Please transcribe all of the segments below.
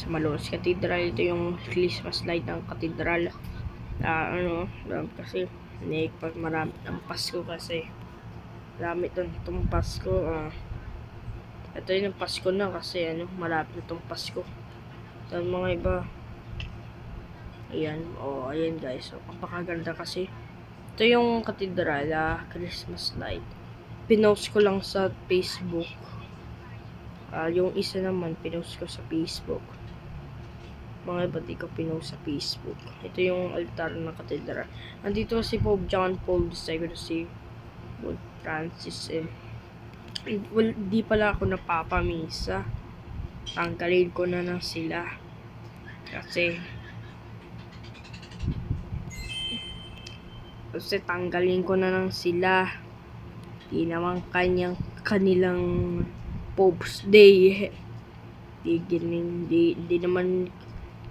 sa Malolos Cathedral. Ito yung Christmas light ng Cathedral. Ah, ano, ah, kasi pag marami ang Pasko kasi. Marami itong, itong Pasko. Ah, ito yung Pasko na kasi ano, malapit na itong Pasko. Ito mga iba. Ayan, oh, ayan guys. So, kapakaganda kasi. Ito yung Cathedral, ah, Christmas light. Pinost ko lang sa Facebook. Ah, yung isa naman, pinost ko sa Facebook. Mga iba di ko pinost sa Facebook. Ito yung altar ng katedral. Nandito si Pope John Paul II si Pope Francis. Eh. Well, di pala ako napapamisa. Tanggalin ko na lang sila. Kasi kasi tanggalin ko na lang sila. Di naman kanyang kanilang Pope's Day. Di, gining, di, di naman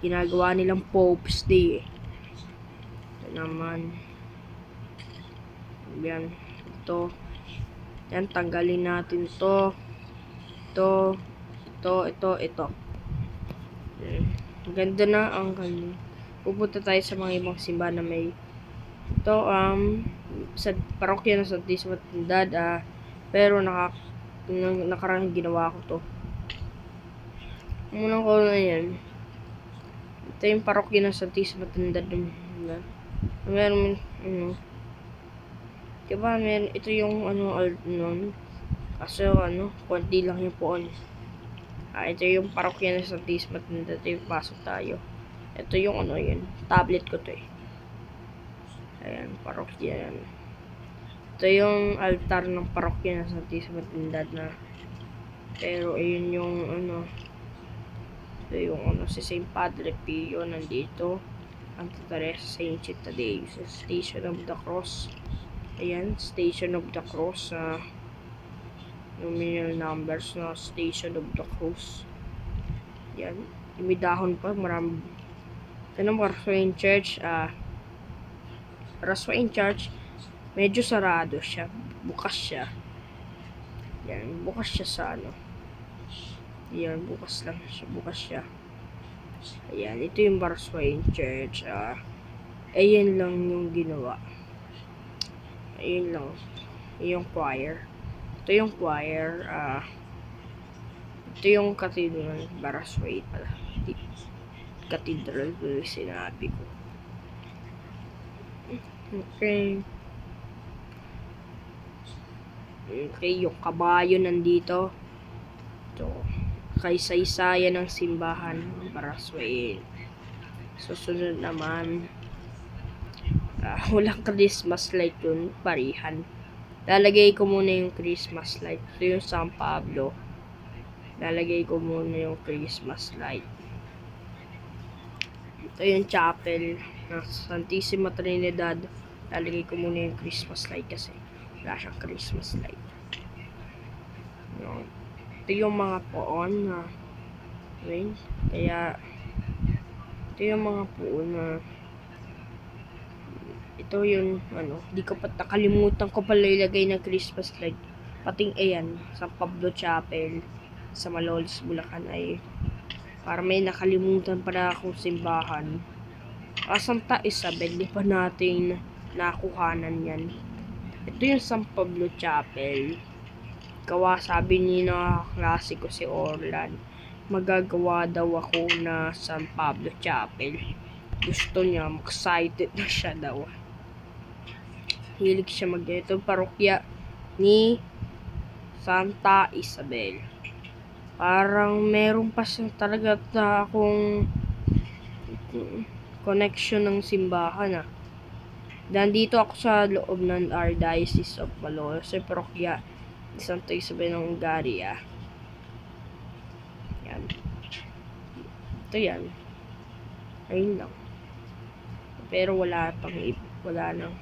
ginagawa nilang Pope's Day. Ito naman. Yan. Ito. Yan, tanggalin natin to. Ito. Ito, ito, ito. Yan. Ang Ganda na ang kanya. Pupunta tayo sa mga ibang simbahan na may ito, um, sa parokya ng Santisima Trinidad, ah, pero naka, nakarang ginawa ko to. Muna ko na yan. Ito yung parokya ng Santisima Trinidad. Diba? Meron, ano, diba, meron, ito yung, ano, al, nun, kaso, ano, konti lang yung poon. Ah, ito yung parokya ng Santisima Trinidad. Ito yung pasok tayo. Ito yung, ano, yun, tablet ko to eh. Ayan, parokya yan. Ito yung altar ng parokya ng Santisima Trinidad na pero ayun yung ano ito yung ano si St. Padre Pio nandito Santa Teresa Saint Tadeo sa Station of the Cross ayan Station of the Cross sa nominal numbers na Station of the Cross yan imidahon pa marami ito ng Raswain Church ah Raswain Church medyo sarado siya. Bukas siya. Yan, bukas siya sa ano. Yan, bukas lang siya. Bukas siya. Ayan, ito yung Barswain Church. Ah, ayan lang yung ginawa. Ayun lang. Yung choir. Ito yung choir. Ah, ito yung cathedral. Barswain pala. Cathedral yung sinabi ko. Okay. Okay, yung kabayo nandito. Ito. Kaysaysayan ng simbahan ng Baraswain. Susunod naman. ah, walang Christmas light yun. Parihan. Lalagay ko muna yung Christmas light. Ito yung San Pablo. Lalagay ko muna yung Christmas light. Ito yung chapel ng Santissima Trinidad. Lalagay ko muna yung Christmas light kasi wala siyang Christmas light. Ito yung mga poon na rin. Kaya ito yung mga poon na ito yung ano, di ko pa nakalimutan ko pala ilagay ng Christmas light. Pating ayan, sa Pablo Chapel sa Malolos, Bulacan ay para may nakalimutan para akong simbahan. Ah, Santa Isabel, di pa natin nakuhanan yan. Ito yung San Pablo Chapel. Gawa sabi ni na klase ko si Orlan. Magagawa daw ako na San Pablo Chapel. Gusto niya, excited na siya daw. Hilig siya mag parokya ni Santa Isabel. Parang meron pa siya talaga na akong connection ng simbahan ah. Nandito ako sa loob ng Archdiocese of Malolos sa parokya ni Santa Isabel ng Ungaria. Yan. Ito yan. Ayun lang. Pero wala pang wala nang.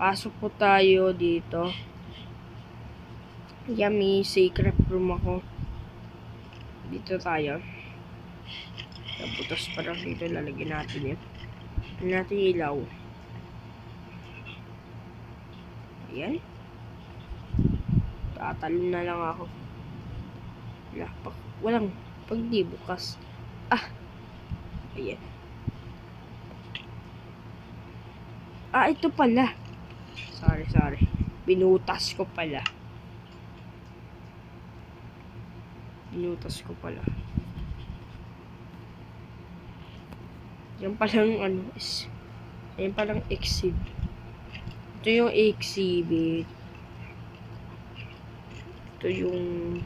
Pasok po tayo dito. Yan, may secret room ako. Dito tayo. Nabutas pa lang dito. Lalagyan natin yun. Natin ilaw. Ayan. Tatalon na lang ako. Wala, pag, walang, pag di bukas. Ah. Ayan. Ah, ito pala. Sorry, sorry. Binutas ko pala. Binutas ko pala. Yan palang ano is yan palang exhibit. Ito yung exhibit. Ito yung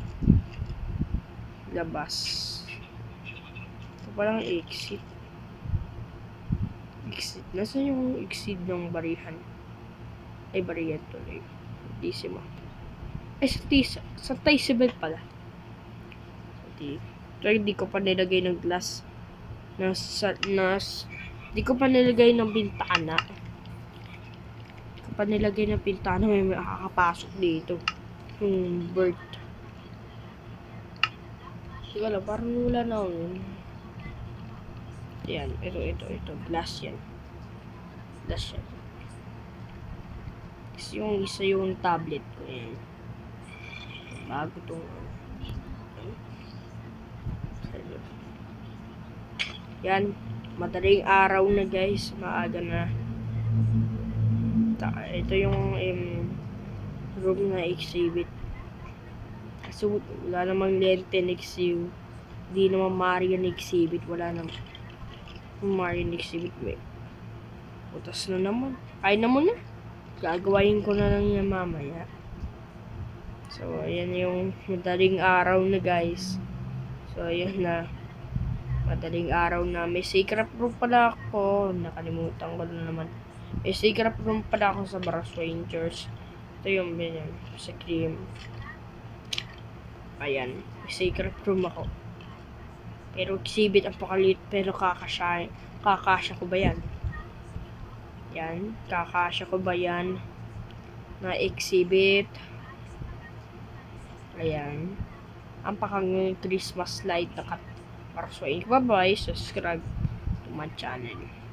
labas. Ito palang exit. Exit. Nasaan yung exit ng barihan? Ay, barihan tuloy. Tissima. Ay, sa tis sa Tisabel pala. Sa T. Ito hindi ko pa nilagay ng glass. Nasa, nas, di ko pa nilagay ng bintana. Pa nilagay ng bintana. May makakapasok dito. Yung bird. Ko alam, parang wala na ako yun. Yan, ito, ito, ito. Glass yan. Glass yan. Kasi yung isa yung tablet ko yan. Bago tong Yan, madaling araw na guys, maaga na. Ito yung um, room na exhibit. So, wala namang lente na exhibit. Hindi naman Marian exhibit. Wala namang Marian exhibit. May Utas na naman. Kain na muna. Gagawain ko na lang yan mamaya. So, ayan yung madaling araw na guys. So, ayan na. Madaling araw na. May secret room pala ako. Nakalimutan ko na naman. May secret room pala ako sa Baras Rangers. Ito yung ganyan. Sa cream. Ayan. Secret room ako. Pero exhibit ang pakalit. Pero kakasya. Kakasya ko ba yan? Yan. Kakasya ko ba yan? Na exhibit. Ayan. Ang pakang Christmas light na kat. Para sa Bye bye. Subscribe to my channel.